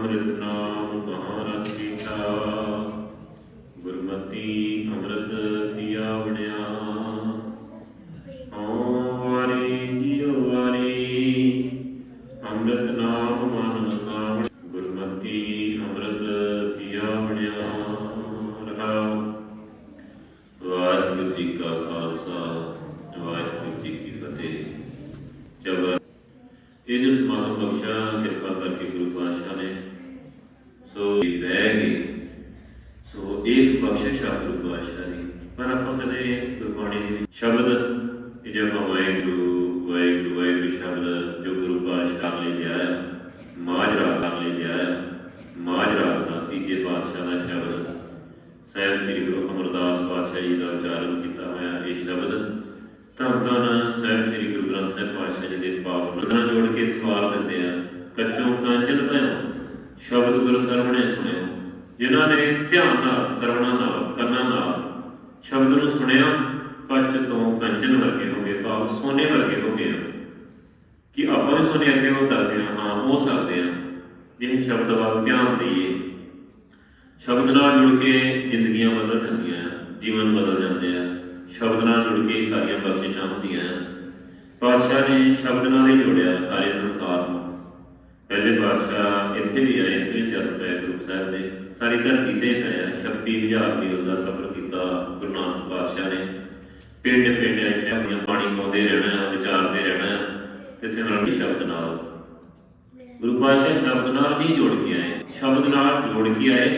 ਅੰਮ੍ਰਿਤ ਨਾਮ ਕਹਾਂ ਪੀਤਾ ਗੁਰਮਤੀ ਅੰਮ੍ਰਿਤ ਪਿਆ ਸ਼ਬਦ, ਇਹ ਜੇ ਆਪਾਂ ਵਾਹਿਗੁਰੂ ਵਾਹਿਗੁਰੂ ਵਾਹਿਗੁਰੂ ਸ਼ਬਦ ਜੋ ਗੁਰੂ ਪਾਤਸ਼ਾਹ ਨੇ ਲਿਆ ਹੈ ਮਾਝ ਰਾਗ ਲਈ ਲਿਆ ਹੈ ਮਾਝ ਦਾ ਤੀਜੇ ਪਾਤਸ਼ਾਹ ਦਾ ਸ਼ਬਦ, ਸਾਹਿਬ ਸ੍ਰੀ ਗੁਰੂ ਅਮਰਦਾਸ ਪਾਤਸ਼ਾਹ ਜੀ ਦਾ ਉਚਾਰਨ ਕੀਤਾ ਹੋਇਆ ਇਹ ਸ਼ਬਦ, ਧੰਨ ਧੰਨ ਸਾਹਿਬ ਸ੍ਰੀ ਗੁਰੂ ਗ੍ਰੰਥ ਸਾਹਿਬ ਪਾਤਸ਼ਾਹ ਜੀ ਦੇ ਪਾਵਨ ਰੂਪਾਂ ਜੋੜ ਕੇ ਸਵਾਲ ਦਿੰਦੇ ਆ, ਕੱਚੋਂ ਕਾਂਚਨ ਭਇਓ ਸ਼ਬਦ ਗੁਰੂ ਸਰਵਣੇ ਸੁਣਿਓ, ਜਿਨ੍ਹਾਂ ਨੇ ਧਿਆਨ ਨਾਲ, ਸਰਵਣਾ ਨਾਲ, ਕੰਨਾਂ ਨਾਲ ਸ਼ਬਦ ਨੂੰ ਸੁਣਿਆ ਕੱਚ ਤੋਂ ਕੰਚਨ ਵਰਗੇ ਹੋ ਗਏ ਭਾਵ ਸੋਨੇ ਵਰਗੇ ਹੋ ਗਏ ਕਿ ਆਪਾਂ ਵੀ ਸੋਨੇ ਅੱਗੇ ਹੋ ਸਕਦੇ ਹਾਂ ਹਾਂ ਹੋ ਸਕਦੇ ਹਾਂ। ਜੇ ਸ਼ਬਦ ਵੱਲ ਧਿਆਨ ਦਈਏ। ਸ਼ਬਦ ਨਾਲ ਜੁੜ ਕੇ ਜ਼ਿੰਦਗੀਆਂ ਬਦਲ ਜਾਂਦੀਆਂ ਆ, ਜੀਵਨ ਬਦਲ ਜਾਂਦੇ ਆ। ਸ਼ਬਦ ਨਾਲ ਜੁੜ ਕੇ ਸਾਰੀਆਂ ਬਖਸ਼ਿਸ਼ਾਂ ਹੁੰਦੀਆਂ ਆ। ਪਾਤਸ਼ਾਹ ਨੇ ਸ਼ਬਦ ਨਾਲ ਹੀ ਜੋੜਿਆ ਸਾਰੇ ਸੰਸਾਰ ਨੂੰ। ਪਹਿਲੇ ਪਾਤਸ਼ਾਹ ਇੱਥੇ ਵੀ ਆਏ ਇੱਥੇ ਚੱਲ ਪਏ ਗੁਰੂ ਸਾਹਿਬ ਦੇ। ਸਾਰੀ ਧਰਤੀ ਤੇ ਆਇਆ 26000 ਮੀਲ ਦਾ ਸਫ਼ਰ ਕੀਤਾ ਗੁਰੂ ਨਾਨਕ ਪਾਤਸ਼ਾਹ ਨੇ। ਪਿੰਡ ਪਿੰਡ ਸ਼ਹਿਰ ਦੀਆਂ ਪਾਣੀ ਪਾਉਂਦੇ ਰਹਿਣਾ, ਵਿਚਾਰਦੇ ਰਹਿਣਾ, ਕਿਸੇ ਨਾਲ ਵੀ ਸ਼ਬਦ ਨਾਲ। ਗੁਰੂ ਪਾਤਸ਼ਾਹ ਸ਼ਬਦ ਨਾਲ ਹੀ ਜੋੜ ਕੇ ਆਏ, ਸ਼ਬਦ ਨਾਲ ਜੋੜ ਕੇ ਆਏ,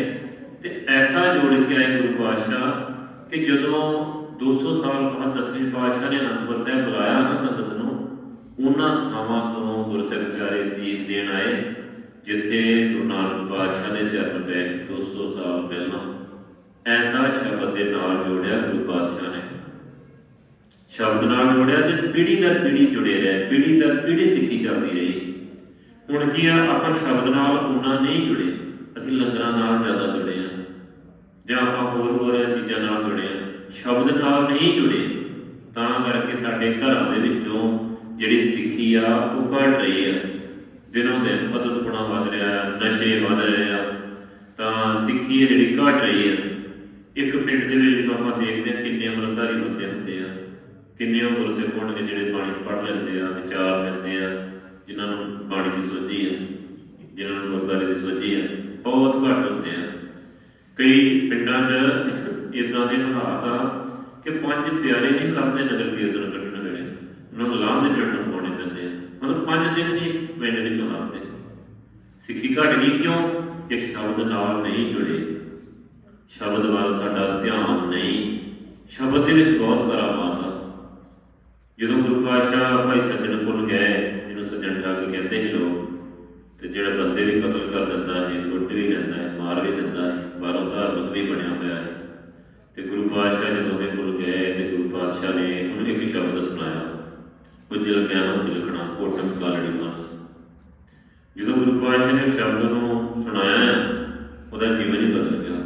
ਤੇ ਐਸਾ ਜੋੜ ਕੇ ਆਏ ਗੁਰੂ ਪਾਤਸ਼ਾਹ ਕਿ ਜਦੋਂ 200 ਸਾਲ ਬਾਅਦ ਦਸਵੇਂ ਪਾਤਸ਼ਾਹ ਨੇ ਅਨੰਦਪੁਰ ਸਾਹਿਬ ਬੁਲਾਇਆ ਨਾ ਸੰਗਤ ਨੂੰ, ਉਹਨਾਂ ਥਾਵਾਂ ਤੋਂ ਗੁਰਸਿੱਖ ਪਿਆਰੇ ਸੀਸ ਦੇਣ ਆਏ, ਜਿੱਥੇ ਗੁਰੂ ਨਾਨਕ ਪਾਤਸ਼ਾਹ ਦੇ ਚਰਨ ਪਏ 200 ਸਾਲ ਪਹਿਲਾਂ। ਐਸਾ ਸ਼ਬਦ ਦੇ ਨਾਲ ਜੋੜਿਆ ਗੁਰੂ ਪਾਤਸ਼ਾਹ ਨੇ। ਸ਼ਬਦ ਨਾਲ ਜੁੜਿਆ ਤੇ ਪੀੜੀ ਦਰ ਪੀੜੀ ਜੁੜੇ ਰਹੇ ਪੀੜੀ ਦਰ ਪੀੜੀ ਸਿੱਖੀ ਚੱਲਦੀ ਰਹੀ। ਹੁਣ ਕੀ ਆ, ਆਪਾਂ ਸ਼ਬਦ ਨਾਲ ਉਹਨਾਂ ਨਹੀਂ ਜੁੜੇ, ਅਸੀਂ ਲੰਗਰਾਂ ਨਾਲ ਜ਼ਿਆਦਾ ਜੁੜੇ ਆ ਜਾਂ ਆਪਾਂ ਹੋਰ ਹੋਰ ਚੀਜ਼ਾਂ ਨਾਲ ਜੁੜੇ ਆ ਸ਼ਬਦ ਨਾਲ ਨਹੀਂ ਜੁੜੇ, ਤਾਂ ਕਰਕੇ ਸਾਡੇ ਘਰਾਂ ਦੇ ਵਿੱਚੋਂ ਜਿਹੜੀ ਸਿੱਖੀ ਆ, ਉਹ ਘਟ ਰਹੀ ਆ। ਦਿਨੋਂ ਦਿਨ ਪਤਤਪੁਣਾ ਵੱਧ ਰਿਹਾ, ਨਸ਼ੇ ਵੱਧ ਰਹੇ ਆ, ਤਾਂ ਸਿੱਖੀ ਹੈ ਜਿਹੜੀ ਘਟ ਰਹੀ ਆ। ਇੱਕ ਪਿੰਡ ਦੇ ਵਿੱਚ ਆਪਾਂ ਦੇਖਦੇ ਹਾਂ ਕਿੰਨੇ ਅਮਰਤਾਰੀ ਬੰਦੇ ਹੁੰਦੇ ਆ। ਕਿੰਨੇ ਉਹ ਸੇ ਹੋਣਗੇ ਜਿਹੜੇ ਬਾਣੀ ਪੜ੍ਹ ਲੈਂਦੇ ਆ, ਵਿਚਾਰ ਲੈਂਦੇ ਆ, ਜਿਨ੍ਹਾਂ ਨੂੰ ਬਾਣੀ ਦੀ ਸੋਝੀ ਹੈ ਜਿਨ੍ਹਾਂ ਨੂੰ ਗੁਰਦਾਰੇ ਦੀ ਸੋਝੀ ਹੈ ਬਹੁਤ ਘੱਟ ਹੁੰਦੇ ਆ। ਕਈ ਪਿੰਡਾਂ 'ਚ ਇਦਾਂ ਦੇ ਹਾਲਾਤ ਆ ਕਿ ਪੰਜ ਪਿਆਰੇ ਨਹੀਂ ਲੱਭਦੇ ਨਗਰ ਕੀਰਤਨ ਕੱਢਣ ਵੇਲੇ। ਉਹਨਾਂ ਨੂੰ ਲਾਂਭ ਦੇ ਪਿੰਡ ਪਾਉਣੇ ਪੈਂਦੇ ਆ। ਮਤਲਬ ਪੰਜ ਸਿੰਘ ਨਹੀਂ ਪਿੰਡ ਵਿੱਚੋਂ ਲੱਭਦੇ ਸਿੱਖੀ ਘਟ ਗਈ ਕਿਉਂ? ਕਿ ਸ਼ਬਦ ਨਾਲ ਨਹੀਂ ਜੁੜੇ। ਸ਼ਬਦ ਵੱਲ ਸਾਡਾ ਧਿਆਨ ਨਹੀਂ। ਸ਼ਬਦ ਦੇ ਵਿੱਚ ਬਹੁਤ ਕਰਾਮਾਤ ਆ। ਜਦੋਂ ਗੁਰੂ ਪਾਤਸ਼ਾਹ ਭਾਈ ਸੱਜਣ ਕੋਲ ਗਏ, ਜਿਹਨੂੰ ਸੱਜਣ ਠਾਕੁਰ ਕਹਿੰਦੇ ਸੀ ਲੋਕ, ਤੇ ਜਿਹੜਾ ਬੰਦੇ ਵੀ ਕਤਲ ਕਰ ਦਿੰਦਾ ਹੈ ਲੁੱਟ ਵੀ ਲੈਂਦਾ ਹੈ ਮਾਰ ਵੀ ਦਿੰਦਾ ਹੈ ਬਾਹਰੋਂ ਧਾਰਮਿਕ ਵੀ ਬਣਿਆ ਹੋਇਆ ਹੈ ਤੇ ਗੁਰੂ ਪਾਤਸ਼ਾਹ ਜਦੋਂ ਉਹਦੇ ਕੋਲ ਗਏ, ਤੇ ਗੁਰੂ ਪਾਤਸ਼ਾਹ ਨੇ ਉਹਨੂੰ ਇੱਕ ਸ਼ਬਦ ਸੁਣਾਇਆ। ਉਜਲ ਕਹਿਣਾ ਲਿਖਣਾ ਕੋਟਮ ਕਾਲੜੀ ਮਸ ਜਦੋਂ ਗੁਰੂ ਪਾਤਸ਼ਾਹ ਨੇ ਸ਼ਬਦ ਨੂੰ ਸੁਣਾਇਆ, ਉਹਦਾ ਜੀਵਨ ਹੀ ਬਦਲ ਗਿਆ।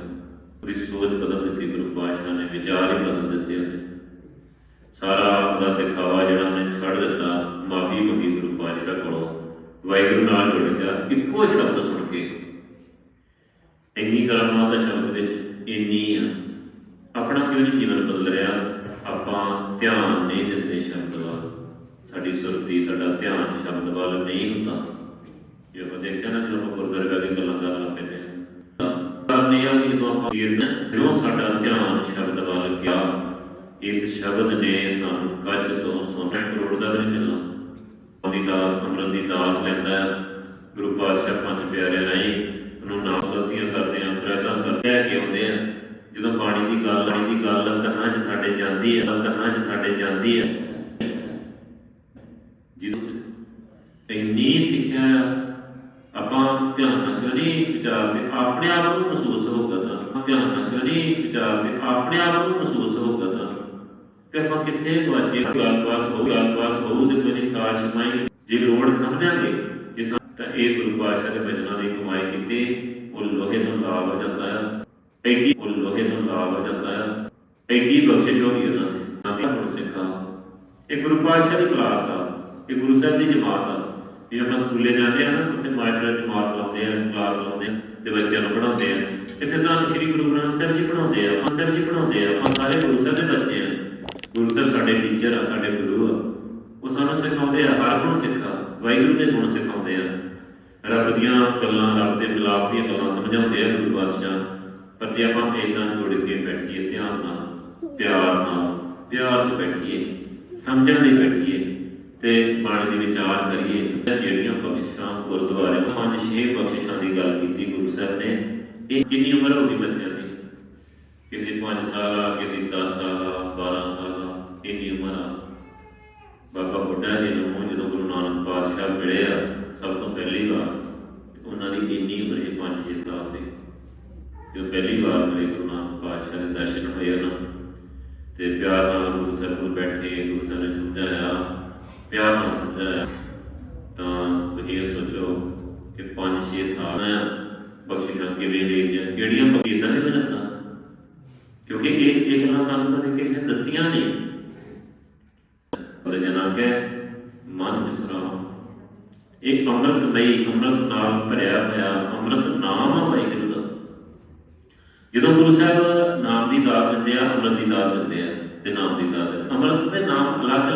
ਉਹਦੀ ਸੋਚ ਬਦਲ ਦਿੱਤੀ ਗੁਰੂ ਪਾਤਸ਼ਾਹ ਨੇ, ਵਿਚਾਰ ਹੀ ਬਦਲ ਦਿੱਤੇ ਉਹਦੇ। ਸਾਰਾ ਉਹਦਾ ਦਿਖਾਵਾ ਜਿਹੜਾ ਉਹਨੇ ਛੱਡ ਦਿੱਤਾ, ਮਾਫੀ ਮੰਗੀ ਗੁਰੂ ਪਾਤਸ਼ਾਹ ਕੋਲੋਂ। ਵਾਹਿਗੁਰੂ ਨਾਲ ਜੁੜ ਗਿਆ, ਇੱਕੋ ਸ਼ਬਦ ਸੁਣ ਕੇ। ਇੰਨੀ ਕਰਾਮਾਤ ਦਾ ਸ਼ਬਦ ਵਿੱਚ ਇੰਨੀ ਆ। ਆਪਣਾ ਕਿਉਂ ਨਹੀਂ ਜੀਵਨ ਬਦਲ ਰਿਹਾ? ਆਪਾਂ ਧਿਆਨ ਨਹੀਂ ਦਿੰਦੇ ਸ਼ਬਦ ਵੱਲ। ਸਾਡੀ ਸੁਰਤੀ, ਸਾਡਾ ਧਿਆਨ ਸ਼ਬਦ ਵੱਲ ਨਹੀਂ ਹੁੰਦਾ। ਜੇ ਆਪਾਂ ਦੇਖਦੇ ਨਾ, ਜਦੋਂ ਆਪਾਂ ਗੁਰਦੁਆਰੇ ਬੈ ਗੱਲਾਂ ਕਰਨ ਲੱਗ ਪੈਂਦੇ ਹਾਂ ਕਰਨੇ ਆ ਕਿ ਜਦੋਂ ਆਪਾਂ ਕੀਰਤਨ ਜਦੋਂ ਸਾਡਾ ਧਿਆਨ ਸ਼ਬਦ ਵੱਲ ਗਿਆ ਇਸ ਸ਼ਬਦ ਨੇ ਸਾਨੂੰ ਕੱਜ ਤੋਂ ਸੋਨਾ ਕਰੋੜ ਦਾ ਨਹੀਂ ਮਿਲਣਾ ਉਹਦੀ ਦਾਤ ਅੰਮ੍ਰਿਤ ਦੀ ਦਾਤ ਲੈਂਦਾ ਗੁਰੂ ਪਾਤਸ਼ਾਹ ਪੰਜ ਪਿਆਰੇ ਨਹੀਂ ਉਹਨੂੰ ਨਾਮ ਗਲਤੀਆਂ ਕਰਦੇ ਆ ਪ੍ਰੈਦਾ ਕਰਦੇ ਆ ਕਿ ਆਉਂਦੇ ਆ। ਜਦੋਂ ਬਾਣੀ ਦੀ ਗੱਲ ਆਣੀ ਦੀ ਗੱਲ ਕੰਨਾਂ 'ਚ ਸਾਡੇ ਜਾਂਦੀ ਹੈ ਕੰਨਾਂ 'ਚ ਸਾਡੇ ਜਾਂਦੀ ਹੈ। ਜਦੋਂ ਇੰਨੀ ਸਿੱਖਿਆ ਆਪਾਂ ਧਿਆਨ ਨਾਲ ਕਿਉਂ ਨਹੀਂ ਵਿਚਾਰਦੇ ਆਪਣੇ ਆਪ ਨੂੰ ਮਹਿਸੂਸ ਹੋਊਗਾ ਤਾਂ। ਧਿਆਨ ਨਾਲ ਕਿਉਂ ਨਹੀਂ ਵਿਚਾਰਦੇ ਆਪਣੇ ਆਪ ਨੂੰ ਮਹਿਸੂਸ ਹੋਊਗਾ ਤਾਂ। ਕਿ ਆਪਾਂ ਕਿੱਥੇ ਗਵਾਚੇ ਗੱਲਬਾਤ ਹੋ ਗੱਲਬਾਤ ਹੋਊ ਤੇ ਕੋਈ ਨਹੀਂ ਸਮਾਈ ਜੇ ਲੋੜ ਸਮਝਾਂਗੇ ਜੇ ਤਾਂ ਇਹ ਗੁਰੂ ਪਾਤਸ਼ਾਹ ਦੇ ਬਚਨਾਂ ਦੀ ਕਮਾਈ ਕੀਤੀ, ਉਹ ਲੋਹੇ ਤੋਂ ਲਾਲ ਹੋ ਜਾਂਦਾ ਹੈ ਐਡੀ ਉਹ ਲੋਹੇ ਤੋਂ ਲਾਲ ਹੋ ਜਾਂਦਾ ਹੈ ਐਡੀ ਬਖਸ਼ਿਸ਼ ਹੋ ਗਈ ਉਹਨਾਂ ਦੀ। ਉਹਨਾਂ ਹੁਣ ਸਿੱਖਾ। ਇਹ ਗੁਰੂ ਪਾਤਸ਼ਾਹ ਦੀ ਕਲਾਸ ਆ, ਇਹ ਗੁਰੂ ਸਾਹਿਬ ਦੀ ਜਮਾਤ ਆ। ਵੀ ਆਪਾਂ ਸਕੂਲੇ ਜਾਂਦੇ ਆ ਨਾ, ਉੱਥੇ ਮਾਸਟਰ ਜਮਾਤ ਲਾਉਂਦੇ ਆ, ਕਲਾਸ ਲਾਉਂਦੇ ਆ, ਤੇ ਬੱਚਿਆਂ ਨੂੰ ਪੜਾਉਂਦੇ ਆ। ਤੇ ਫਿਰ ਸ੍ਰੀ ਗੁਰੂ ਗ੍ਰੰਥ ਸਾਹਿਬ ਜੀ ਪੜਾਉਂਦੇ ਆ ਆਪਾਂ ਸਾਹਿਬ ਜੀ ਪੜਾਉਂਦੇ ਆ, ਆਪਾਂ ਸਾਰੇ ਗੁਰੂ ਸਾਹਿਬ ਦੇ ਬੱਚੇ ਆ ਗੁਰੂ ਸਾਹਿਬ ਸਾਡੇ ਟੀਚਰ ਆ ਸਾਡੇ ਗੁਰੂ ਆ ਉਹ ਸਾਨੂੰ ਸਿਖਾਉਂਦੇ ਆ ਹਰ ਗੁਣ ਸਿੱਖਾ ਵਾਹਿਗੁਰੂ ਦੇ ਗੁਣ ਸਿਖਾਉਂਦੇ ਆ। ਰੱਬ ਦੀਆਂ ਗੱਲਾਂ, ਰੱਬ ਦੇ ਮਿਲਾਪ ਦੀਆਂ ਗੱਲਾਂ ਸਮਝਾਉਂਦੇ ਆ ਗੁਰੂ ਪਾਤਸ਼ਾਹ। ਪਰ ਜੇ ਆਪਾਂ ਇਦਾਂ ਜੁੜ ਕੇ ਬੈਠੀਏ, ਧਿਆਨ ਨਾਲ, ਪਿਆਰ ਨਾਲ, ਪਿਆਰ 'ਚ ਬੈਠੀਏ ਸਮਝਣ ਲਈ ਬੈਠੀਏ, ਤੇ ਬਾਣੀ ਦੇ ਵਿਚਾਰ ਕਰੀਏ। ਤਾਂ ਜਿਹੜੀਆਂ ਬਖਸ਼ਿਸ਼ਾਂ ਗੁਰਦੁਆਰੇ ਪੰਜ ਛੇ ਬਖਸ਼ਿਸ਼ਾਂ ਦੀ ਗੱਲ ਕੀਤੀ ਗੁਰੂ ਸਾਹਿਬ ਨੇ, ਇਹ ਕਿੰਨੀ ਉਮਰ ਹੋ ਗਈ ਬੱਚਿਆਂ ਦੀ? ਕਿਸੇ 5 ਸਾਲ ਆ ਕਿਸੇ 10 ਸਾਲ ਆ 12 ਸਾਲ ਆ ਇੰਨੀ ਉਮਰ ਆ? ਬਾਬਾ ਬੁੱਢਾ ਜੀ ਨੂੰ ਜਦੋਂ ਗੁਰੂ ਨਾਨਕ ਪਾਤਸ਼ਾਹ ਮਿਲੇ ਆ, ਸਭ ਤੋਂ ਪਹਿਲੀ ਵਾਰ, ਉਹਨਾਂ ਦੀ ਇੰਨੀ ਉਮਰ ਸੀ 5-6 ਸਾਲ ਦੀ। ਜਦੋਂ ਪਹਿਲੀ ਵਾਰ ਮੇਰੇ ਗੁਰੂ ਨਾਨਕ ਪਾਤਸ਼ਾਹ ਦੇ ਦਰਸ਼ਨ ਹੋਏ ਉਹਨਾਂ ਤੇ ਪਿਆਰ ਨਾਲ ਗੁਰੂ ਸਾਹਿਬ ਕੋਲ ਬੈਠੇ, ਗੁਰੂ ਸਾਹਿਬ ਨੇ ਸਮਝਾਇਆ, ਪਿਆਰ ਨਾਲ ਸਮਝਾਇਆ, ਤਾਂ ਤੁਸੀਂ ਇਹ ਸੋਚੋ ਕਿ 5-6 ਸਾਲ ਹੈ ਬਖਸ਼ਿਸ਼ਾਂ ਕਿਵੇਂ ਦੇਈਆਂ ਕਿਹੜੀਆਂ ਬਖਸ਼ਿਸ਼ਾਂ ਨਹੀਂ ਹੋ ਜਾਂਦਾ ਕਿਉਂਕਿ ਇਹ ਇਹ ਗੱਲਾਂ ਸਾਨੂੰ ਕਦੇ ਕਿਸੇ ਨੇ ਦੱਸੀਆਂ ਨਹੀਂ ਉਹਦੇ ਜਨਾ ਕੇ ਮਨ ਵਿਸਰਾਮ ਇਹ ਅੰਮ੍ਰਿਤਮਈ ਅੰਮ੍ਰਿਤ ਨਾਲ ਭਰਿਆ ਹੋਇਆ, ਅੰਮ੍ਰਿਤ ਨਾਮ ਆ ਵਾਹਿਗੁਰੂ ਦਾ। ਜਦੋਂ ਗੁਰੂ ਸਾਹਿਬ ਨਾਮ ਦੀ ਦਾਤ ਦਿੰਦੇ ਆ, ਅੰਮ੍ਰਿਤ ਦੀ ਦਾਤ ਦਿੰਦੇ ਆ, ਤੇ ਨਾਮ ਦੀ ਦਾਤ ਦਿੰਦੇ ਅੰਮ੍ਰਿਤ ਤੇ ਨਾਮ ਅਲੱਗ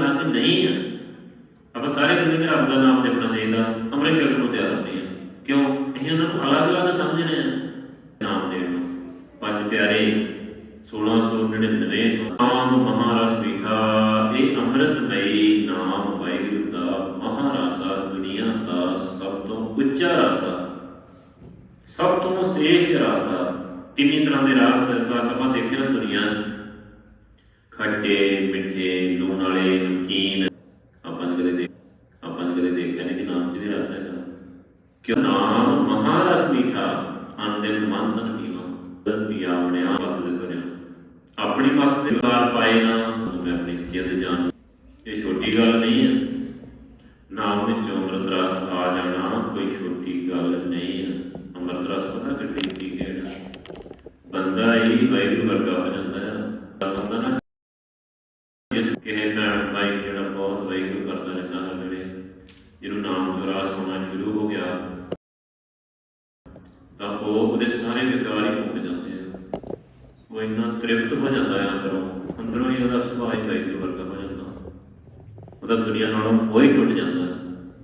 ਆਪਣੀ ਮੱਤ ਦੇ ਵਾਰ ਪਾਏ ਨਾ ਮੈਂ ਆਪਣੀ ਜਿੱਦ ਜਾਣ। ਇਹ ਛੋਟੀ ਗੱਲ ਨਹੀਂ ਹੈ ਨਾਮ ਵਿੱਚ ਅੰਮ੍ਰਿਤ ਰਸ ਆ ਜਾਣਾ ਕੋਈ ਛੋਟੀ ਗੱਲ ਨਹੀਂ ਹੈ ਅੰਮ੍ਰਿਤ ਰਸ ਪਤਾ ਕਿੱਡੀ ਕੀ ਹੈ ਬੰਦਾ ਹੀ ਵਾਹਿਗੁਰੂ ਵਰਗਾ ਹੋ ਜਾਂਦਾ ਹੈ ਰਸ ਹੁੰਦਾ ਨਾ ਜਿਸ ਕਿਸੇ ਭੈਣ ਭਾਈ ਜਿਹੜਾ ਬਹੁਤ ਵਾਹਿਗੁਰੂ ਕਰਦਾ ਰਹਿੰਦਾ ਹਰ ਵੇਲੇ ਜਿਹਨੂੰ ਨਾਮ ਤੋਂ ਰਾਸ ਹੋਣਾ ਸ਼ੁਰੂ ਹੋ ਗਿਆ ਤਾਂ ਉਹ ਉਹਦੇ ਸਾਰੇ ਵਿਕਾਰ ਹੀ ਮੁੱਕ ਜਾਂਦੇ ਆ ਉਹ ਇੰਨਾ ਤ੍ਰਿਪਤ ਹੋ ਜਾਂਦਾ ਹੈ ਅੰਦਰੋਂ ਅੰਦਰੋਂ ਹੀ ਉਹਦਾ ਸੁਭਾਅ ਹੀ ਵਾਹਿਗੁਰੂ ਵਰਗਾ ਹੋ ਜਾਂਦਾ ਉਹਦਾ ਦੁਨੀਆ ਨਾਲੋਂ ਉਹ ਹੀ ਟੁੱਟ ਜਾਂਦਾ।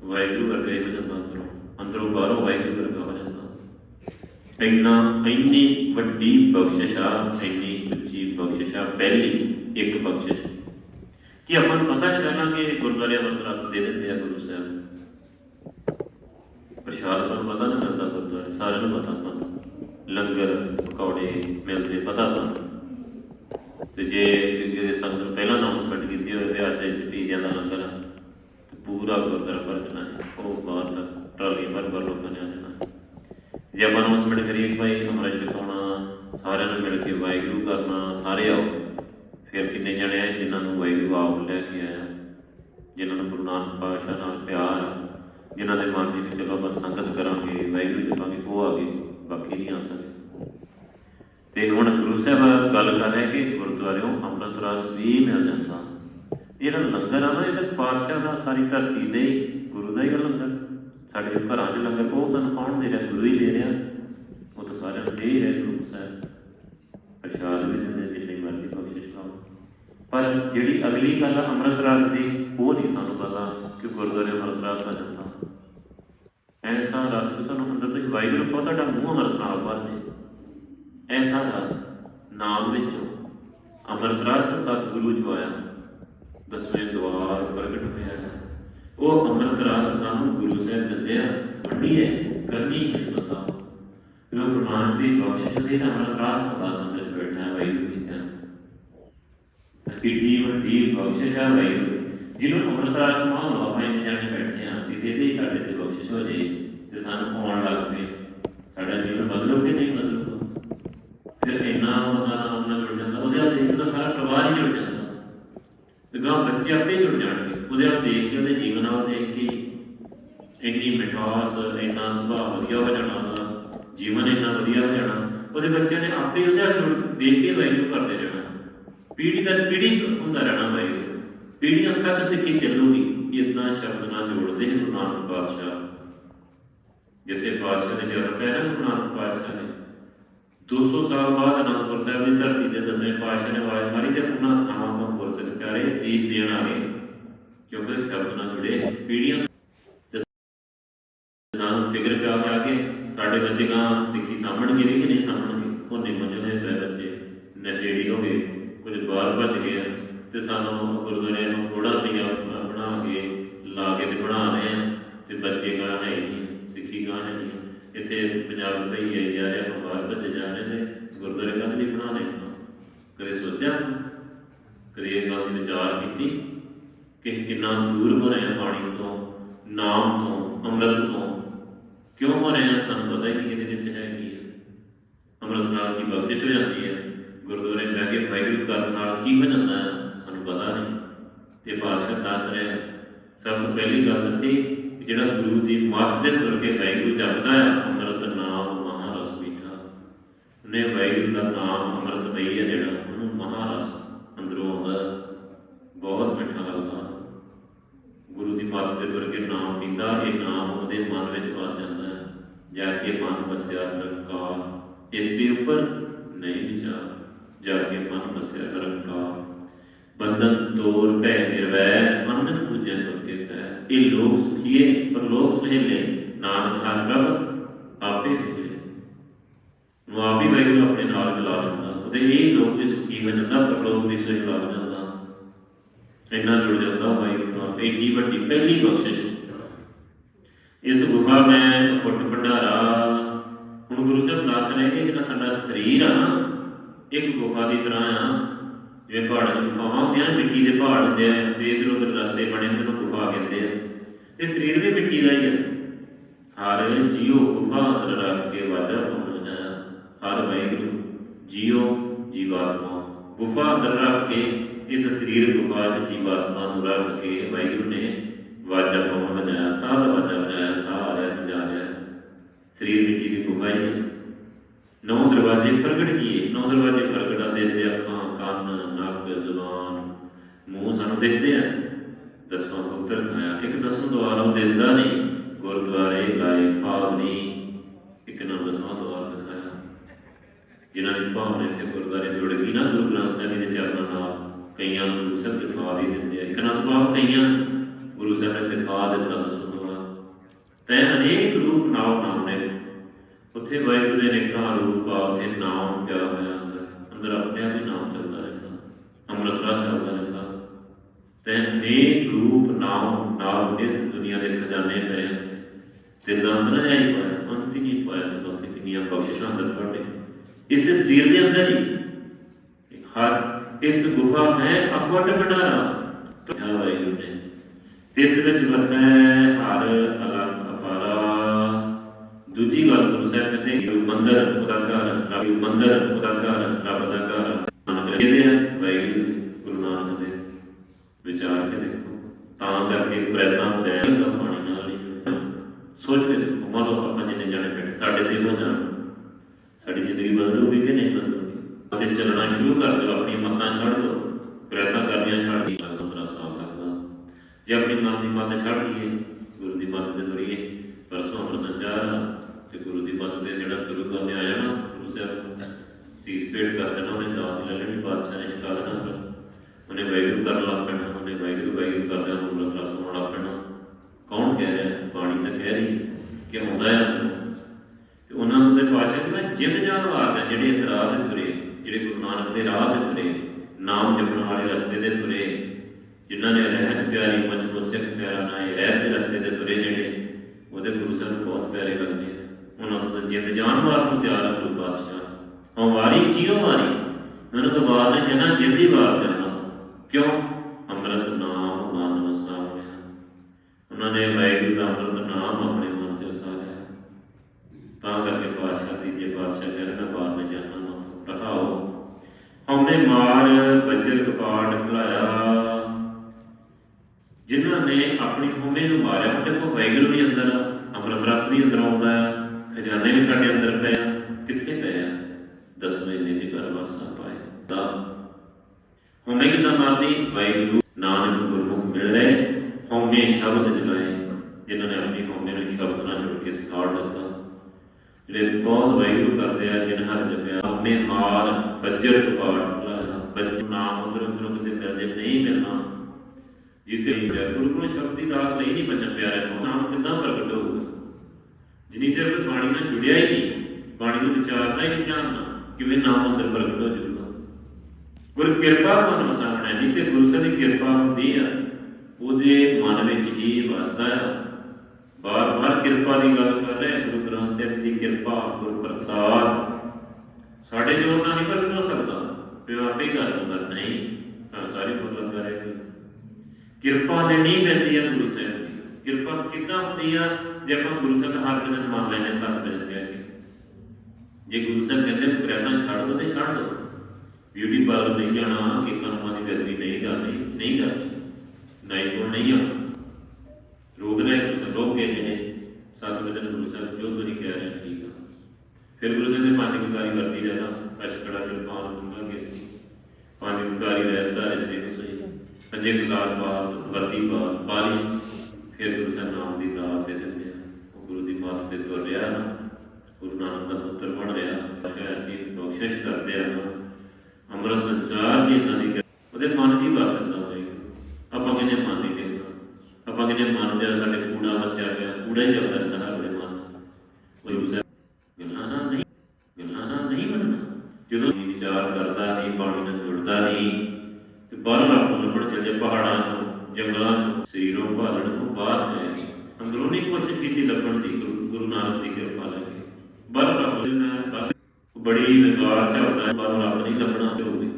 ਵਾਹਿਗੁਰੂ ਵਰਗਾ ਹੋ ਜਾਂਦਾ ਅੰਦਰੋਂ ਅੰਦਰੋਂ ਬਾਹਰੋਂ ਵਾਹਿਗੁਰੂ ਵਰਗਾ ਹੋ ਜਾਂਦਾ। ਇੰਨਾ, ਇੰਨੀ ਵੱਡੀ ਬਖਸ਼ਿਸ਼ ਆ ਇੰਨੀ ਉੱਚੀ ਬਖਸ਼ਿਸ਼ ਆ ਪਹਿਲੀ ਇੱਕ ਬਖਸ਼ਿਸ਼। ਕਿ ਆਪਾਂ ਨੂੰ ਪਤਾ ਹੈ ਪਹਿਲਾਂ ਕਿ ਗੁਰਦੁਆਰੇ ਅਮਰਨਾਥ ਦੇ ਦਿੰਦੇ ਆ ਗੁਰੂ ਸਾਹਿਬ? ਪ੍ਰਸ਼ਾਦ ਤੁਹਾਨੂੰ ਪਤਾ ਨਾ ਮਿਲਦਾ ਗੁਰਦੁਆਰੇ, ਸਾਰਿਆਂ ਨੂੰ ਪਤਾ ਤੁਹਾਨੂੰ ਲੰਗਰ, ਪਕੌੜੇ ਮਿਲਦੇ, ਪਤਾ ਤੁਹਾਨੂੰ ਤੇ ਜੇ ਕਿਸੇ ਸੰਗਤ ਪਹਿਲਾਂ ਅਨਾਉਂਸਮੈਂਟ ਕੀਤੀ ਹੋਵੇ ਤੇ ਅੱਜ ਇਸ ਪੀਜ਼ਿਆਂ ਦਾ ਲੰਗਰ ਆ, ਤੇ ਪੂਰਾ ਗੁਰਦੁਆਰਾ ਭਰ ਜਾਣਾ ਹੈ ਉਹ ਬਾਹਰ ਤੱਕ ਟਰਾਲੀ ਭਰ ਭਰ ਲੋਕਾਂ ਨੇ ਜੇ ਆਪਾਂ ਅਨਾਉਂਸਮੈਂਟ ਕਰੀਏ ਕਿ ਭਾਈ ਅੰਮ੍ਰਿਤ ਛਕਾਉਣਾ ਸਾਰਿਆਂ ਨੂੰ ਮਿਲ ਕੇ ਵਾਹਿਗੁਰੂ ਕਰਨਾ ਸਾਰੇ ਆਓ। ਫਿਰ ਕਿੰਨੇ ਜਣੇ ਆ ਜਿਨ੍ਹਾਂ ਨੂੰ ਵਾਹਿਗੁਰੂ ਆਪ ਲੈ ਕੇ ਆਇਆ ਜਿਨ੍ਹਾਂ ਨੂੰ ਗੁਰੂ ਨਾਨਕ ਪਾਤਸ਼ਾਹ ਨਾਲ ਪਿਆਰ ਆ, ਜਿਨ੍ਹਾਂ ਦੇ ਮਨ ਦੀ ਚਲੋ ਆਪਾਂ ਸੰਗਤ ਕਰਾਂਗੇ ਵਾਹਿਗੁਰੂ ਜਪਾਂਗੇ ਉਹ ਆ ਗਏ ਬਾਕੀ ਨਹੀਂ ਆ ਸਕਦੇ। ਤੇ ਹੁਣ ਗੁਰੂ ਸਾਹਿਬ ਗੱਲ ਕਰ ਰਹੇ ਕਿ ਗੁਰਦੁਆਰਿਓਂ ਅੰਮ੍ਰਿਤ ਰਸ ਵੀ ਮਿਲ ਜਾਂਦਾ ਇਹਦਾ ਲੰਗਰ ਆ ਨਾ, ਇਹ ਤਾਂ ਪਾਤਸ਼ਾਹ ਦਾ ਸਾਰੀ ਧਰਤੀ ਦੇ ਗੁਰੂ ਦਾ ਹੀ ਲੰਗਰ। ਸਾਡੇ ਘਰਾਂ 'ਚ ਲੰਗਰ ਉਹ ਸਾਨੂੰ ਕੌਣ ਦੇ ਰਿਹਾ, ਗੁਰੂ ਹੀ ਦੇ ਰਿਹਾ। ਉਹ ਤਾਂ ਸਾਰਿਆਂ ਨੂੰ ਦੇ ਰਿਹਾ, ਗੁਰੂ ਸਾਹਿਬ। ਪ੍ਰਸ਼ਾਦ ਵੀ ਦਿੰਦੇ ਜਿੰਨੀ ਮਰਜ਼ੀ ਬਖਸ਼ਿਸ਼ ਕਰੋ ਪਰ ਜਿਹੜੀ ਅਗਲੀ ਗੱਲ ਆ ਅੰਮ੍ਰਿਤ ਰਸ ਦੀ, ਉਹ ਨਹੀਂ ਸਾਨੂੰ ਪਤਾ ਕਿ ਗੁਰਦੁਆਰੇ ਅੰਮ੍ਰਿਤ ਰਸ ਆ। ਜਾਂਦਾ ਐਸਾ ਰਸ ਕਿ ਤੁਹਾਨੂੰ ਅੰਦਰ ਤੋਂ ਵਾਹਿਗੁਰੂ ਕਹੋ ਤੁਹਾਡਾ ਮੂੰਹ ਅੰਮ੍ਰਿਤ ਨਾਲ ਭਰ ਜੇ ਐਸਾ ਰਸ ਨਾਮ ਵਿੱਚੋਂ ਅੰਮ੍ਰਿਤ ਰਸ ਸਤਿਗੁਰੂ ਜੋ ਆਇਆ ਦਸਵੇਂ ਦਵਾਰ ਪ੍ਰਗਟ ਹੋਇਆ ਉਹ ਅੰਮ੍ਰਿਤ ਰਸ ਸਾਨੂੰ ਗੁਰੂ ਸਾਹਿਬ ਦਿੰਦੇ ਆ, ਵੱਡੀ ਹੈ, ਕਰਨੀ ਹੈ ਬਸਾ। ਜੋ ਗੁਰੂ ਦੀ ਬਖਸ਼ਿਸ਼ ਦੇ ਨਾਲ ਅੰਮ੍ਰਿਤ ਰਸ ਸਦਾ ਸੰਗਤ ਬੈਠਾ ਹੈ ਵਾਹਿਗੁਰੂ ਜੀ ਦਾ। ਕਿੱਡੀ ਵੱਡੀ ਬਖਸ਼ਿਸ਼ ਹੈ ਵਾਹਿਗੁਰੂ। ਜਿਹਨੂੰ ਅੰਮ੍ਰਿਤ ਰਸ ਮਾਂ ਲੋ ਆਪਾਂ ਜਾਣੇ ਬੈਠੇ ਆ ਕਿਸੇ ਦੇ ਸਾਡੇ ਤੇ ਬਖਸ਼ਿਸ਼ ਹੋ ਜੇ ਤੇ ਸਾਨੂੰ ਆਉਣ ਲੱਗ ਪਏ। ਸਾਡਾ ਜੀਵਨ ਬਦਲੋ ਕਿ ਨਹੀਂ ਬਦਲੂਗਾ ਫਿਰ ਇੰਨਾ ਉਹਦਾ ਨਾਮ ਨਾਲ ਜੁੜ ਜਾਂਦਾ ਉਹਦੇ ਨਾਲ ਇੱਕ ਤਾਂ ਸਾਰਾ ਪਰਿਵਾਰ ਹੀ ਜੁੜ ਜਾਂਦਾ ਤੇ ਗਾਂ ਬੱਚੇ ਆਪੇ ਜੁੜ ਜਾਣਗੇ। ਉਹਦੇ ਆਪ ਦੇਖ ਕੇ, ਉਹਦੇ ਜੀਵਨ ਨਾਲ ਦੇਖ ਕੇ। ਇੰਨੀ ਮਿਠਾਸ, ਇੰਨਾ ਸੁਭਾਅ ਵਧੀਆ ਹੋ ਜਾਣਾ ਉਹਦਾ। ਜੀਵਨ ਇੰਨਾ ਵਧੀਆ ਹੋ ਜਾਣਾ। ਉਹਦੇ ਬੱਚਿਆਂ ਨੇ ਆਪੇ ਉਹਦੇ ਨਾਲ ਦੇਖ ਕੇ ਵਾਹਿਗੁਰੂ ਕਰਦੇ ਜਾਣਾ ਪੀੜ੍ਹੀ ਦਰ ਪੀੜ੍ਹੀ ਹੁੰਦਾ ਰਹਿਣਾ ਵਾਹਿਗੁਰੂ। ਪੀੜ੍ਹੀਆਂ ਤੱਕ ਸਿੱਖੀ ਚੱਲੂਗੀ ਇਦਾਂ ਸ਼ਬਦ ਨਾਲ ਜੋੜਦੇ ਨੇ ਨਾਨਕ ਪਾਤਸ਼ਾਹ। ਜਿੱਥੇ ਪਾਤਸ਼ਾਹ ਨੇ ਜਨਮ ਲਿਆ ਗੁਰੂ ਨਾਨਕ ਪਾਤਸ਼ਾਹ ਨੇ। 200 ਸਾਲ ਬਾਅਦ ਅਨੰਦਪੁਰ ਸਾਹਿਬ ਦੀ ਧਰਤੀ ਦੇ ਦਸਵੇਂ ਪਾਤਸ਼ਾਹ ਨੇ ਆਵਾਜ਼ ਮਾਰੀ ਤੇ ਉਹਨਾਂ ਨਾਮ ਪਿਆਰੇ ਸੀਸ ਦੇਣ ਆ ਕਿਉਂਕਿ ਸ਼ਬਦ ਨਾਲ ਜੁੜੇ ਪੀੜ੍ਹੀਆਂ ਤੇ ਸਾਨੂੰ ਫਿਕਰ ਪਿਆ ਹੋਇਆ ਕਿ ਸਾਡੇ ਬੱਚੇ ਕਾਂ ਸਿੱਖੀ ਸਾਂਭਣਗੇ ਵੀ ਕਿ ਨਹੀਂ ਸਾਂਭਣਗੇ, ਉਹ ਨਹੀਂ ਮੰਜੇ ਬੱਚੇ ਨਸ਼ੇੜੀ ਹੋ ਗਏ, ਕੁਝ ਬਾਹਰ ਭੱਜ ਗਏ ਤੇ ਸਾਨੂੰ ਗੁਰਦੁਆਰੇ ਨੂੰ ਥੋੜਾ ਰੁਪਈਆ ਬਣਾ ਕੇ ਲਾ ਕੇ ਤੇ ਬਣਾ ਰਹੇ ਆ ਤੇ ਬੱਚੇ ਕਾਂ ਹੈ ਨਹੀਂ, ਸਿੱਖੀ ਕਾਂ ਹੈ ਨਹੀਂ। ਇੱਥੇ ਪੰਜਾਬ ਦੇ ਆਈ ਜਾ ਰਹੇ ਆ ਬਾਹਰ ਭੱਜੇ ਜਾ ਰਹੇ ਨੇ, ਗੁਰਦੁਆਰੇ ਕਦ ਨਹੀਂ ਬਣਾ ਰਹੇ। ਕਦੇ ਸੋਚਿਆ? ਕਦੇ ਇਹ ਵਿਚਾਰ ਕੀਤੀ? ਕਿ ਕਿੰਨਾ ਦੂਰ ਹੋ ਰਹੇ ਤੋਂ, ਨਾਮ ਤੋਂ, ਅੰਮ੍ਰਿਤ ਤੋਂ? ਕਿਉਂ ਹੋ ਸਾਨੂੰ ਪਤਾ ਹੀ ਇਹਦੇ ਵਿੱਚ ਹੈ ਕੀ ਹੈ। ਅੰਮ੍ਰਿਤ ਨਾਲ ਕੀ ਬਖਸ਼ਿਸ਼ ਹੋ ਜਾਂਦੀ ਹੈ? ਗੁਰਦੁਆਰੇ ਬਹਿ ਕੇ ਵਾਹਿਗੁਰੂ ਕਰਨ ਨਾਲ ਕੀ ਹੋ ਜਾਂਦਾ ਹੈ? ਸਾਨੂੰ ਪਤਾ ਨਹੀਂ। ਤੇ ਪਾਤਸ਼ਾਹ ਦੱਸ ਰਿਹਾ ਸਭ ਤੋਂ ਪਹਿਲੀ ਗੱਲ ਸੀ ਜਿਹੜਾ ਗੁਰੂ ਦੀ ਮੱਤ ਦੇ ਤੁਰ ਕੇ ਵਾਹਿਗੁਰੂ ਜਪਦਾ ਹੈ, ਅੰਮ੍ਰਿਤ ਨਾਮ ਮਹਾਰਸ ਮੀਠਾ ਉਹਨੇ ਵਾਹਿਗੁਰੂ ਦਾ ਨਾਮ ਅੰਮ੍ਰਿਤ ਪਈ ਹੈ ਜਿਹੜਾ, ਉਹਨੂੰ ਮਹਾਰਸ ਅੰਦਰੋਂ ਆਉਂਦਾ ਬਹੁਤ ਮਿੱਠਾ ਲੱਗਦਾ ਗੁਰੂ ਦੀ ਮੱਤ ਤੇ ਤੁਰ ਨਾਮ ਪੀਂਦਾ ਇਹ ਨਾਮ ਉਹਦੇ ਮਨ ਵਿੱਚ ਵਸ ਜਾਂਦਾ ਹੈ। ਜਾ ਕੇ ਮਨ ਵਸਿਆ ਨਿਰੰਕਾਰ ਇਸ ਦੇ ਉੱਪਰ ਨਹੀਂ ਵਿਚਾਰ। ਜਾ ਕੇ ਮਨ ਵਸਿਆ ਨਿਰੰਕਾਰ ਬੰਧਨ ਤੋੜ ਭੈ ਨਿਰਵੈ ਅੰਦਨ ਪੂਜੈ ਤੁਰਕੇ ਤੈ। ਇਹ ਲੋਕ ਸੁਖੀਏ ਪਰ ਲੋਕ ਸੁਹੇਲੇ। ਨਾਨਕ ਹਰ ਪ੍ਰਭ, ਆਪੇ ਮਿਲੇ ਨੂੰ ਆਪ ਹੀ ਵਾਹਿਗੁਰੂ ਆਪਣੇ ਨਾਲ ਮਿਲਾ ਲੈਂਦਾ ਉਹਦੇ ਲੋਕ ਵੀ ਸੁਖੀ ਹੋ ਜਾਂਦਾ ਪਰ ਲੋਕ ਲੱਗ ਜਾਂਦਾ। ਇੰਨਾ ਜੁੜ ਜਾਂਦਾ ਵਾਹਿਗੁਰੂ ਨਾਲ ਐਡੀ ਵੱਡੀ ਪਹਿਲੀ ਬਖਸ਼ਿਸ਼। ਇਸ ਗੁਫਾ ਮੈਂ ਪੁੱਟ ਭੰਡਾਰਾ। ਹੁਣ ਗੁਰੂ ਸਾਹਿਬ ਦੱਸ ਰਹੇ ਕਿ ਜਿਹੜਾ ਸਾਡਾ ਸਰੀਰ ਆ ਇੱਕ ਗੁਫਾ ਦੀ ਤਰ੍ਹਾਂ ਆ। ਜਿਵੇਂ ਪਹਾੜਾਂ ਦੀ ਗੁਫਾਵਾਂ ਹੁੰਦੀਆਂ ਮਿੱਟੀ ਦੇ ਪਹਾੜ ਹੁੰਦੇ ਆ, ਤੇ ਇਧਰ ਉਧਰ ਰਸਤੇ ਬਣੇ ਹੁੰਦੇ ਨੂੰ ਗੁਫਾ ਕਹਿੰਦੇ ਆ। ਤੇ ਸਰੀਰ ਵੀ ਮਿੱਟੀ ਦਾ ਹੀ ਹੈ ਹਰ ਜੀਉ ਗੁਫਾ ਅੰਦਰ ਰੱਖ ਕੇ ਵਾਜਾ ਪਾਉਣਾ ਜਾਇਆ ਹਰ ਵਾਹਿਗੁਰੂ ਜੀਉ ਜੀਵਾਤਮਾ। ਗੁਫਾ ਅੰਦਰ ਰੱਖ ਕੇ ਇਸ ਸਰੀਰ ਗੁਫਾ ਵਿੱਚ ਜੀਵਾਤਮਾ ਨੂੰ ਰੱਖ ਕੇ ਵਾਹਿਗੁਰੂ ਨੇ ਵਾਜਾ ਪਾਉਣ ਵਜਾਇਆ ਸਾਹ ਦਾ ਵਾਜਾ ਵਜਾਇਆ, ਸਾਹ ਆ ਰਿਹਾ ਜਾ ਰਿਹਾ। ਸਰੀਰ ਮਿੱਟੀ ਦੀ ਗੁਫਾ ਹੀ ਨੌ ਦਰਵਾਜ਼ੇ ਪ੍ਰਗਟ ਕੀਏ। ਨੌ ਦਰਵਾਜ਼ੇ ਪ੍ਰਗਟ ਆ ਦੇਖਦੇ ਅੱਖਾਂ, ਕੰਨ, ਨੱਕ, ਜ਼ੁਬਾਨ, ਮੂੰਹ ਸਾਨੂੰ ਦਿਖਦੇ ਆ। ਦਸਵਾਂ ਪੁੱਤਰ ਖਾਇਆ ਇੱਕ ਦਸਵਾਂ ਦੁਆਰਾ ਦਿਸਦਾ ਨਹੀਂ ਗੁਰਦੁਆਰੇ ਲਾਏ ਭਾਵਨੀ ਇੱਕ ਨਾ ਦਸਵਾਂ ਦੁਆਰ ਦਿਖਾਇਆ ਜਿਨ੍ਹਾਂ ਦੀ ਭਾਵਨਾ ਇੱਥੇ ਗੁਰਦੁਆਰੇ ਗੁਰੂ ਗ੍ਰੰਥ ਸਾਹਿਬ ਦੇ ਚਰਨਾਂ ਨਾਲ ਕਈਆਂ ਨੂੰ ਗੁਰੂ ਸਾਹਿਬ ਦਿਖਾ ਵੀ ਦਿੰਦੇ ਆ। ਇੱਕ ਨਾ ਭਾਵ ਕਈਆਂ ਗੁਰੂ ਸਾਹਿਬ ਨੇ ਦਿਖਾ ਦਿੱਤਾ ਦਸਵਾਂ ਤੈ ਅਨੇਕ ਰੂਪ ਨਾਮ ਨਾਮ ਉੱਥੇ ਵਾਹਿਗੁਰੂ ਦੇ ਅਨੇਕਾਂ ਰੂਪ ਆ, ਉੱਥੇ ਨਾਮ ਪਿਆ ਹੋਇਆ ਅੰਦਰ ਅੰਦਰ ਆਪਣੇ ਆਪ ਨਾਮ ਚੱਲਦਾ ਰਹਿੰਦਾ। ਅੰਮ੍ਰਿਤ ਰਸ ਚੱਲਦਾ ਰਹਿੰਦਾ। ਤੇ ਅਨੇਕ ਰੂਪ ਨਾਮ ਨਾਲ ਇਸ ਦੁਨੀਆ ਦੇ ਖਜ਼ਾਨੇ ਪਏ ਤੇ ਦੰਦ ਨਾ ਜਾਈ ਪਾਇਆ, ਅੰਤ ਨਹੀਂ ਪਾਇਆ ਜਦੋਂ ਕਿੰਨੀਆਂ ਬਖਸ਼ਿਸ਼ਾਂ ਅੰਦਰ ਤੁਹਾਡੇ ਇਸ ਸਰੀਰ ਦੇ ਅੰਦਰ ਹੀ ਹਰ ਇਸ ਗੁਫਾ ਹੈ ਅਪਵਟ ਵਾਹਿਗੁਰੂ ਨੇ ਇਸ ਵਿੱਚ ਵਸੈ ਹਰ ਅਲੰਕ ਅਪਾਰਾ। ਦੂਜੀ ਗੱਲ ਗੁਰੂ ਸਾਹਿਬ ਕਹਿੰਦੇ ਕਿ ਮੰਦਰ, ਉਹਦਾ ਘਰ, ਰੱਬ ਮੰਦਰ, ਉਹਦਾ ਘਰ, ਰੱਬ ਦਾ ਘਰ। ਨਾਨਕ ਕਹਿੰਦੇ ਆ। ਵਾਹਿਗੁਰੂ ਗੁਰੂ ਨਾਨਕ ਦੇ ਵਿਚਾਰ ਕੇ ਦੇਖੋ। ਤਾਂ ਕਰਕੇ ਪ੍ਰੈਤਾਂ ਦੇ ਪਾਣੀ ਨਾਲ ਸੋਚ ਕੇ ਦੇਖੋ, ਮੰਨ ਲਓ ਆਪਾਂ ਜਿਹਨੇ ਜਾਣੇ ਪੈਣੇ ਸਾਡੇ ਤੇ ਹੋ ਜਾਣ। ਸਾਡੀ ਜ਼ਿੰਦਗੀ ਬਦਲੂਗੀ ਕਿ ਨਹੀਂ ਬਦਲੂਗੀ? ਅਤੇ ਚੱਲਣਾ ਸ਼ੁਰੂ ਕਰ ਦਿਓ ਆਪਣੀ ਮੱਤਾਂ ਛੱਡ ਦਿਓ। ਪ੍ਰੈਤਾਂ ਕਰਨੀਆਂ ਛੱਡ ਦਿਓ ਅੰਦਰ ਆ ਸਕਦਾ ਜੇ ਆਪਣੀ ਮਨ ਦੀ ਮੱਤ ਛੱਡ ਲਈਏ ਗੁਰੂ ਦੀ ਮੱਤ ਤੇ ਤੁਰੀਏ, ਪਰਸੋਂ ਅੰਮ੍ਰਿਤ ਸੰਚਾਰ ਤੇ ਗੁਰੂ ਦੀ ਮੱਤ ਤੇ ਜਿਹੜਾ ਗੁਰੂ ਕਰਨੇ ਆ ਜਾਣਾ ਗੁਰੂ ਸਾਹਿਬ, ਸੀਸ ਪੇਟ ਕਰ ਦੇਣਾ, ਉਹਨੇ ਦਾਤ ਲੈ ਲੈਣੀ, ਬਾਦਸ਼ਾਹ ਨੇ ਛਕਾ ਦੇਣਾ ਫਿਰ ਉਹਨੇ ਵੈਗਰੂ ਕਰਨ ਲੱਗ ਪੈਣਾ, ਉਹਨੇ ਵੈਗਰੂ ਵੈਗਰੂ ਕਰਦਿਆਂ ਨੂੰ ਅੰਮ੍ਰਿਤ ਰਸ ਪੈਣਾ। ਕੌਣ ਕਹਿ ਰਿਹਾ? ਬਾਣੀ ਤਾਂ ਕਹਿ ਰਹੀ, ਕਿ ਆਉਂਦਾ ਹੈ ਤੇ ਉਹਨਾਂ ਨੂੰ ਦੇ ਪਾਸ਼ਾ ਕਿ ਮੈਂ ਜਿੰਦ ਜਾਨ ਵਾਰਦਾ, ਜਿਹੜੇ ਇਸ ਰਾਹ ਤੇ ਤੁਰੇ, ਜਿਹੜੇ ਗੁਰੂ ਨਾਨਕ ਦੇ ਰਾਹ ਦੇ ਤੁਰੇ, ਨਾਮ ਜਪਣ ਵਾਲੇ ਰਸਤੇ ਤੇ ਤੁਰੇ, ਜਿਨ੍ਹਾਂ ਨੇ ਰਹਿਤ ਪਿਆਰੀ ਮਨ ਸਿੱਖ ਪਿਆਰਾ ਨਾ ਰਹਿਤ ਦੇ ਰਸਤੇ ਤੇ ਤੁਰੇ ਜਿਹੜੇ, ਉਹਦੇ ਗੁਰੂ ਸਾਹਿਬ ਬਹੁਤ ਪਿਆਰੇ ਲੱਗਦੇ ਉਹਨਾਂ ਨੂੰ ਜਿੰਦ ਜਾਨ ਵਾਰ ਨੂੰ ਤਿਆਰ ਗੁਰੂ ਪਾਤਸ਼ਾਹ। ਉਹ ਵਾਰੀ ਜੀਓ ਵਾਰੀ? ਮੈਨੂੰ ਤਾਂ ਬਾਤ ਨੇ ਜਨਾ ਜਿੰਦੀ ਵਾਰ ਕਰਨਾ ਕਿਉਂ? ਅੰਮ੍ਰਿਤ ਨਾਮ ਮਨ ਵਸਾ ਉਹਨਾਂ ਨੇ ਵਾਹਿਗੁਰੂ ਦਾ ਅੰਮ੍ਰਿਤ ਨਾਮ ਆਪਣੇ ਮਨ ਚ ਵਸਾ ਲਿਆ ਤਾਂ ਕਰਕੇ ਪਾਤਸ਼ਾਹ ਦੀ ਜੇ ਪਾਤਸ਼ਾਹ ਕਹਿੰਦੇ ਮੈਂ ਬਾਹਰ ਨਹੀਂ ਜਾਣਾ ਨਾ ਰਖਾਓ ਹਮਨੇ ਮਾਰ ਬੱਜਰ ਕਪਾਟ ਖਲਾਇਆ। ਜਿਨ੍ਹਾਂ ਨੇ ਆਪਣੀ ਹਉਮੈ ਨੂੰ ਮਾਰਿਆ ਉਹ ਦੇਖੋ ਵਾਹਿਗੁਰੂ ਵੀ ਅੰਦਰ ਆ, ਰਸ ਵੀ ਅੰਦਰ ਆਉਂਦਾ ਹੈ ਖਜ਼ਾਨੇ ਵੀ ਸਾਡੇ ਅੰਦਰ ਪਏ ਆ। ਕਿੱਥੇ ਪਏ ਆ? ਦਸਵੇਂ ਨੇ ਦੀ ਘਰ ਪਾਏ। ਤਾਂ ਹਉਮੈ ਕਿਦਾਂ ਮਾਰਦੀ? ਵਾਹਿਗੁਰੂ ਨਾਨਕ ਗੁਰਮੁਖ ਮਿਲ ਰਹੇ ਹਉਮੈ ਸ਼ਬਦ ਜਲਾਏ ਜਿਨ੍ਹਾਂ ਨੇ ਆਪਣੀ ਕੌਮੇ ਨੂੰ ਸ਼ਬਦ ਨਾਲ ਜੁੜ ਕੇ ਸਾੜ ਦਿੱਤਾ। ਜਿਹੜੇ ਬਹੁਤ ਵੈਗਰੂ ਕਰਦੇ ਆ ਜਿਨ੍ਹਾਂ ਹਰ ਜਪਿਆ ਆਪਣੇ ਮਾਲ ਬੱਜਰ ਕਪਾਟ ਲਾਇਆ ਬੱਜ ਨਾਮ ਉਧਰ ਉਧਰ ਕਿਤੇ ਮਿਲਦੇ ਨਹੀਂ ਮਿਲਣਾ। ਜਿੱਤੇ ਗੁਰੂ ਗੁਰੂ ਸ਼ਬਦ ਦੀ ਰਾਤ ਨਹੀਂ ਨਹੀਂ ਬੱਜਣ ਪਿਆਰੇ ਨੂੰ ਨਾਮ ਕਿੱਦਾਂ ਪ੍ਰਗਟ ਹੋਊਗਾ? ਜਿਨੀ ਦੇਰ ਤੱਕ ਬਾਣੀ ਨਾਲ ਜੁੜਿਆ ਹੀ ਨਹੀਂ, ਬਾਣੀ ਨੂੰ ਵਿਚਾਰਦਾ ਹੀ ਨਹੀਂ ਜਾਣਦਾ, ਕਿਵੇਂ ਨਾਮ ਅੰਦਰ ਪ੍ਰਗਟ ਹੋ ਜਾਊਗਾ? ਗੁਰ ਕਿਰਪਾ ਮਨ ਵਸਾਉਣਾ ਜਿੱਤੇ ਗੁਰੂ ਸਾਹਿਬ ਦੀ ਕਿਰਪਾ ਹੁੰਦੀ ਆ, ਉਹਦੇ ਮਨ ਵਿੱਚ ਹੀ ਵਸਦਾ ਆ। ਬਾਰ ਬਾਰ ਕਿਰਪਾ ਦੀ ਗੱਲ ਕਰ ਰਹੇ, ਗੁਰੂ ਗ੍ਰੰਥ ਸਾਹਿਬ ਦੀ ਕਿਰਪਾ, ਗੁਰ ਪ੍ਰਸਾਦ। ਸਾਡੇ ਜੋਰ ਨਾਲ ਨਹੀਂ ਪ੍ਰਗਟ ਹੋ ਸਕਦਾ। ਪਿਓ ਆਪੇ ਹੀ ਕਰ ਨਹੀਂ ਹਾਂ ਸਾਰੀ ਬੋਲਣ ਕਰ ਕਿਰਪਾ ਲੈਣੀ ਪੈਂਦੀ ਹੈ ਗੁਰੂ ਸਾਹਿਬ ਦੀ। ਕਿਰਪਾ ਕਿੱਦਾਂ ਹੁੰਦੀ ਆ? ਜੇ ਆਪਾਂ ਗੁਰੂ ਸਾਹਿਬ ਹਰ ਵਜਨ ਮੰਨ ਲੈਣੇ ਸੱਤ ਵਜਨ ਕਹਿ ਕੇ। ਜੇ ਗੁਰੂ ਸਾਹਿਬ ਕਹਿੰਦੇ ਪ੍ਰੈਤਾਂ ਛੱਡ ਦੋ ਤੇ ਛੱਡ ਦੋ। ਬਿਊਟੀ ਪਾਰਲਰ ਨਹੀਂ ਜਾਣਾ ਕਿਸੇ ਨੂੰ ਮਾਦੀ ਬੇਦਬੀ ਨਹੀਂ ਕਰਨੀ ਨਹੀਂ ਕਰਨੀ। ਨਹੀਂ ਕੋਲ ਨਹੀਂ ਆ। ਰੋਗ ਲੈ ਲੋਕ ਕੇ ਜਿਹੜੇ ਸੱਤ ਵਜਨ ਗੁਰੂ ਸਾਹਿਬ ਜੋ ਤੁਸੀਂ ਕਹਿ ਰਹੇ ਠੀਕ ਆ। ਫਿਰ ਗੁਰੂ ਸਾਹਿਬ ਵਿਕਾਰੀ ਵਰਤੀ ਰਹਿਣਾ ਅਸ਼ਕੜਾ ਕਿਰਪਾਨ ਹੁੰਦਾ ਕੇ ਪੰਜ ਵਿਕਾਰੀ ਰਹਿਤਾ ਰਿਸੇ ਨੂੰ ਸਹੀ ਪੰਜੇ ਵਿਕਾਰ ਬਾਤ ਵਰਤੀ ਬਾਤ ਬਾਲੀ ਫਿਰ ਗੁਰੂ ਸਾਹਿਬ ਨਾਮ ਦੀ ਦਾਤ ਦੇ ਦਿੰਦੇ ਆ। ਉਹ ਗੁਰੂ ਦੀ ਬਾਤ ਤੇ ਤੁਰ ਰਿਹਾ ਨਾ ਗੁਰੂ ਨਾਨਕ ਦਾ ਪੁੱਤਰ ਬਣ ਰਿਹਾ। ਫਿਰ ਅਸੀਂ ਬਖਸ਼ਿਸ਼ ਕਰਦੇ ਆ ਨਾ ਅੰਮ੍ਰਿਤ ਸੰਚਾਰ ਦੀ ਇਹਨਾਂ ਦੀ। ਉਹਦੇ ਮਨ ਦੀ ਬਾਤ ਕਰਦਾ ਹੋਏਗਾ ਆਪਾਂ ਕਹਿੰਦੇ ਮਨ ਨਹੀਂ ਦੇਖਦਾ ਆਪਾਂ ਕਹਿੰਦੇ ਮਨ ਚ ਸਾਡੇ ਕੂੜਾ ਵਸਿਆ ਪਿਆ ਕੂੜਾ ਹੀ ਚੱਲਦਾ ਰਹਿੰਦਾ ਹਰ ਵੇਲੇ ਮਨ ਕੋਈ ਉਸ ਗੱਲਾਂ ਨਾਲ ਨਹੀਂ ਗੱਲਾਂ ਨਾਲ ਨਹੀਂ ਮੰਨਣਾ ਜਦੋਂ ਇਹ ਵਿਚਾਰ ਕਰਦਾ ਨਹੀਂ ਬਾਣੀ ਨਾਲ ਜੁੜਦਾ ਨਹੀਂ ਤੇ ਬਾਹਰ ਰੱਬ ਨੂੰ ਲੱਭਣ ਚੱਲ ਪਹਾੜਾਂ ਚੋਂ, ਜੰਗਲਾਂ ਚੋਂ, ਸਰੀਰੋਂ ਭਾਲਣ ਨੂੰ ਬਾਹਰ ਹੈ ਅੰਦਰੋਂ ਕੋਸ਼ਿਸ਼ ਕੀਤੀ ਲੱਭਣ ਦੀ, ਗੁਰੂ ਨਾਨਕ ਦੀ ਕਿਰਪਾ ਲੈ ਕੇ ਬਾਹਰ ਰੱਬ ਦੇ ਨਾਲ ਬੜੀ ਨਿਗਾਹ ਝਲਦਾ ਬਾਹਰ ਰੱਬ ਨਹੀਂ ਲੱਭਣਾ ਤੇ ਹੋਵੇ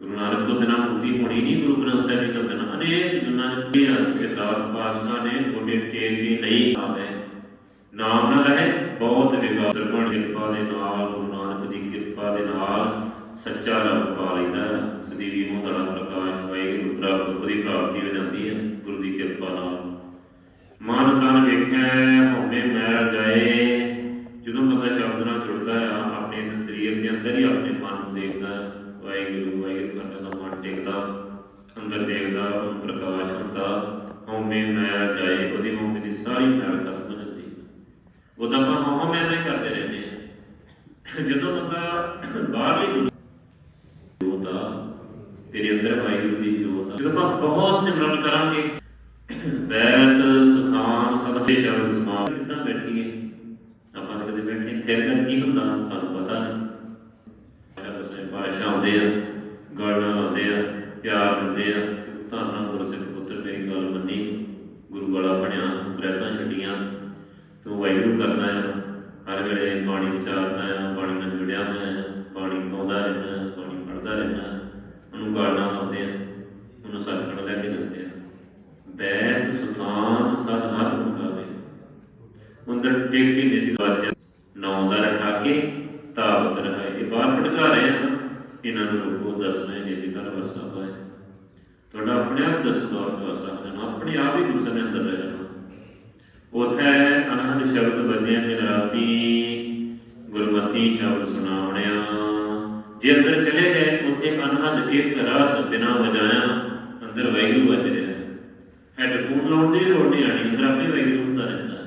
ਗੁਰੂ ਨਾਨਕ ਤੋਂ ਬਿਨਾਂ ਮੁਕਤੀ ਹੋਣੀ ਨਹੀਂ, ਗੁਰੂ ਗ੍ਰੰਥ ਸਾਹਿਬ ਜੀ ਤੋਂ ਬਿਨਾਂ ਅਨੇਕ ਜੁਨਾਂ ਦੇ ਕਿਤਾਬ ਪਾਤਸ਼ਾਹ ਨੇ ਗੋਡੇ ਟੇਕ ਕੇ ਨਹੀਂ ਆਵੇ। ਨਾਮ ਨਾ ਰਹੇ ਬਹੁਤ ਵਿਗਾੜ ਦਰਪਣ ਕਿਰਪਾ ਦੇ ਨਾਲ, ਗੁਰੂ ਨਾਨਕ ਦੀ ਕਿਰਪਾ ਦੇ ਨਾਲ, ਸੱਚਾ ਰੱਬ ਪਾ ਲੈਂਦਾ ਹੈ। ਸਦੀਵੀ ਪ੍ਰਕਾਸ਼ ਵਾਹਿਗੁਰੂ ਪ੍ਰਭ ਦੀ ਪ੍ਰਾਪਤੀ ਹੋ ਜਾਂਦੀ ਹੈ, ਗੁਰੂ ਦੀ ਕਿਰਪਾ ਨਾਲ। ਮਨ ਤਨ ਵੇਖੈ ਹੋਵੇ ਮੈਲ ਜਾਏ। ਜਦੋਂ ਬੰਦਾ ਸ਼ਬਦ ਨਾਲ ਜੁੜਦਾ ਆ, ਆਪਣੇ ਇਸ ਸਰੀਰ ਦੇ ਅੰਦਰ ਹੀ ਆਪਣੇ ਮਨ ਨੂੰ ਦੇਖਦਾ ਵਾਹਿਗੁਰੂ ਵਾਹਿਗੁਰੂ ਕਰਦਾ ਦਾ ਮਨ ਟਿਕਦਾ, ਅੰਦਰ ਦੇਖਦਾ, ਉਹਨੂੰ ਪ੍ਰਕਾਸ਼ ਹੁੰਦਾ। ਹਉਮੈ ਮੈਲ ਜਾਏ, ਉਹਦੀ ਹਉਮੈ ਦੀ ਸਾਰੀ ਮੈਲ ਖਤਮ ਹੋ ਜਾਂਦੀ ਹੈ। ਆਪਾਂ ਹਉਮੈ ਮੈਲ ਨਹੀਂ ਕਰਦੇ ਰਹਿੰਦੇ ਜਦੋਂ ਬੰਦਾ ਬਾਹਰਲੀ ਤੇਰੇ ਅੰਦਰ ਵਾਹਿਗੁਰੂ ਦੀ ਜੋਤ ਜਦੋਂ ਆਪਾਂ ਬਹੁਤ ਸਿਮਰਨ ਕਰਾਂਗੇ, ਬੈਸ, ਸੁਖਾਨ, ਸਭ ਦੇ ਸ਼ਬਦ ਸਮਾਨ ਕਿੱਦਾਂ ਬੈਠੀਏ? ਆਪਾਂ ਤਾਂ ਕਦੇ ਬੈਠੇ ਫਿਰ ਕਰ ਕੀ ਹੁੰਦਾ? ਸਾਨੂੰ ਪਤਾ ਨਹੀਂ ਸਾਰੇ ਬਾਦਸ਼ਾਹ ਆਉਂਦੇ ਆ ਗਾਲਾਂ ਲਾਉਂਦੇ ਆ, ਪਿਆਰ ਦਿੰਦੇ ਆ। ਧੰਨਾ ਗੁਰਸਿੱਖ ਪੁੱਤਰ, ਮੇਰੀ ਗੱਲ ਮੰਨੀ। ਗੁਰੂ ਵਾਲਾ ਬਣਿਆ ਬ੍ਰੈਤਾਂ ਛੱਡੀਆਂ। ਤੂੰ ਵਾਹਿਗੁਰੂ ਕਰਨਾ ਹੈ ਹਰ ਵੇਲੇ ਬਾਣੀ ਵਿਚਾਰਦਾ ਹੈ ਬਾਣੀ ਨਾਲ ਜੁੜਿਆ ਹੋਇਆ ਹੈ ਬਾਣੀ ਗਾਉਂਦਾ ਰਹਿਣਾ ਹੈ, ਬਾਣੀ ਪੜ੍ਹਦਾ ਰਹਿਣਾ ਹੈ। ਉਹਨੂੰ ਗਾਲਾਂ ਲਾਉਂਦੇ ਆ ਉਹਨੂੰ ਸੱਚਖੰਡ ਲੈ ਕੇ ਜਾਂਦੇ ਆ ਬੈਸ ਸੁਤਾਨ ਸਦ ਹਰ ਮੁਕਾਵੇ ਅੰਦਰ ਟੇਕ ਕੇ ਨਿਜ ਵਾਜਾ ਨੌ ਦਾ ਰਖਾ ਕੇ ਤਾਵਤ ਰਹਾਏ ਇਹ ਬਾਹਰ ਭਟਕਾ ਰਹੇ ਆ ਇਹਨਾਂ ਨੂੰ ਰੋਕੋ ਦੱਸਣਾ ਹੈ ਜੇ ਕੱਲ ਵਰਸਾ ਪਾਏ ਤੁਹਾਡਾ ਆਪਣੇ ਆਪ ਦਸ ਦੌਰ ਤੋਂ ਵਰਸਾ ਹੋਣਾ ਆਪਣੇ ਆਪ ਹੀ ਗੁਰੂ ਦੇ ਅੰਦਰ ਰਹਿ ਜਾਣਾ। ਉਥੇ ਅਨੰਦ ਸ਼ਬਦ ਵੱਜੇ ਦਿਨ ਰਾਤੀ। ਗੁਰਮਤੀ ਸ਼ਬਦ ਸੁਣਾਉਣਿਆ। ਜੇ ਅੰਦਰ ਚਲੇ ਗਏ, ਉਥੇ ਅਨਹਦ ਇੱਕ ਰਸ ਬਿਨਾ ਵਜਾਇਆ, ਅੰਦਰ ਵੈਗਰੂ ਵੱਜ ਰਿਹਾ। ਹੈਡਫੋਨ ਲਾਉਣ ਦੀ ਲੋੜ ਨਹੀਂ, ਆਣੀ। ਅੰਦਰ ਆਪੇ ਵੈਗਰੂ ਹੁੰਦਾ ਰਹਿੰਦਾ।